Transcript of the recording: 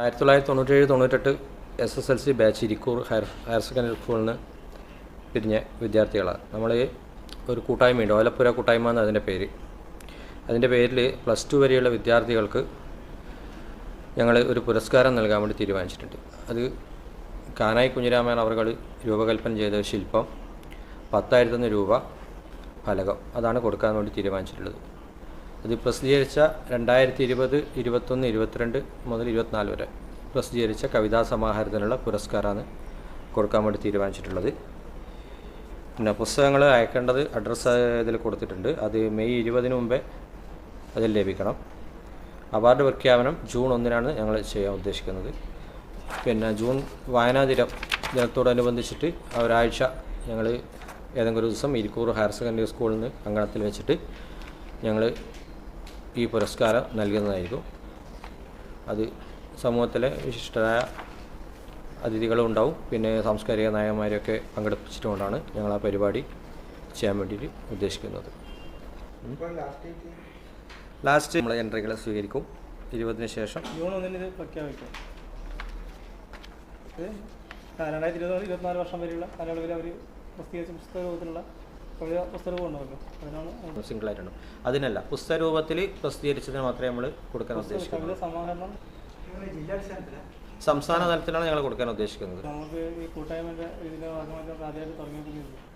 ആയിരത്തി തൊള്ളായിരത്തി തൊണ്ണൂറ്റേഴ് തൊണ്ണൂറ്റെട്ട് S S L C batch Irikkur higher higher secondary സ്കൂളിൽ നിന്ന് പിരിഞ്ഞ വിദ്യാർത്ഥികളാണ് നമ്മൾ ഒരു കൂട്ടായ്മയുണ്ട്. ഓലപ്പുര കൂട്ടായ്മ എന്ന് അതിന്റെ പേര്. അതിന്റെ പേരിൽ പ്ലസ് ടു വരെയുള്ള വിദ്യാർത്ഥികൾക്ക് ഞങ്ങൾ ഒരു പുരസ്കാരം നൽകാൻ വേണ്ടി തീരുമാനിച്ചിട്ടുണ്ട്. അത് കാനായി കുഞ്ഞിരാമൻ അവർ രൂപകൽപ്പന ചെയ്ത ശില്പം പത്തായിരത്തൊന്ന് രൂപ ഫലകം അതാണ് കൊടുക്കാൻ വേണ്ടി തീരുമാനിച്ചിട്ടുള്ളത്. അത് പ്രസിദ്ധീകരിച്ച രണ്ടായിരത്തി ഇരുപത് ഇരുപത്തൊന്ന് ഇരുപത്തിരണ്ട് മുതൽ ഇരുപത്തിനാല് വരെ പ്രസിദ്ധീകരിച്ച കവിതാ സമാഹാരത്തിനുള്ള പുരസ്കാരമാണ് കൊടുക്കാൻ വേണ്ടി തീരുമാനിച്ചിട്ടുള്ളത്. പിന്നെ പുസ്തകങ്ങൾ അയക്കേണ്ടത് അഡ്രസ്സ് ഇതിൽ കൊടുത്തിട്ടുണ്ട്. അത് മെയ് ഇരുപതിന് മുമ്പേ അതിൽ ലഭിക്കണം. അവാർഡ് പ്രഖ്യാപനം ജൂൺ ഒന്നിനാണ് ഞങ്ങൾ ചെയ്യാൻ ഉദ്ദേശിക്കുന്നത്. പിന്നെ ജൂൺ വായനാ ദിനം ദിനത്തോടനുബന്ധിച്ചിട്ട് ഒരാഴ്ച ഞങ്ങൾ ഏതെങ്കിലും ഒരു ദിവസം ഇരിക്കൂർ ഹയർ സെക്കൻഡറി സ്കൂളിൽ നിന്ന് അങ്കണത്തിൽ വെച്ചിട്ട് ഞങ്ങൾ ഈ പുരസ്കാരം നൽകുന്നതായിരിക്കും. അത് സമൂഹത്തിലെ വിശിഷ്ടരായ അതിഥികളും ഉണ്ടാവും. പിന്നെ സാംസ്കാരിക നായകന്മാരെയൊക്കെ പങ്കെടുപ്പിച്ചിട്ടുകൊണ്ടാണ് ഞങ്ങൾ ആ പരിപാടി ചെയ്യാൻ വേണ്ടിയിട്ട് ഉദ്ദേശിക്കുന്നത്. ലാസ്റ്റ് നമ്മൾ എൻട്രികളെ സ്വീകരിക്കും. ഇരുപതിന് ശേഷം. ജൂൺ ഒന്നിന് ഇത് പ്രഖ്യാപിക്കും. രണ്ടായിരത്തി ഇരുപത് ഇരുപത്തിനാല് വർഷം വരെയുള്ള കാലയളവിൽ അവർ പ്രസിദ്ധീകരിച്ച പുസ്തക രൂപത്തിലുള്ള കവിത പുസ്തക ഉണ്ടാവല്ലോ അതിനാണ് സിംഗിൾ ആയിട്ടുണ്ട് അതിനല്ല പുസ്തക രൂപത്തിൽ പ്രസിദ്ധീകരിച്ചതിന് മാത്രമേ നമ്മൾ കൊടുക്കാൻ ഉദ്ദേശിക്കുന്നുള്ളൂ. ഉദ്ദേശിക്കുന്നത് സമാഹരണം. സംസ്ഥാന തലത്തിലാണ് ഞങ്ങൾ കൊടുക്കാൻ ഉദ്ദേശിക്കുന്നത്. നമുക്ക് ഈ കൂട്ടായ്മ ഇതിന്റെ ഭാഗമായിട്ട് ആദ്യമായിട്ട് തുടങ്ങിയിട്ടുണ്ട്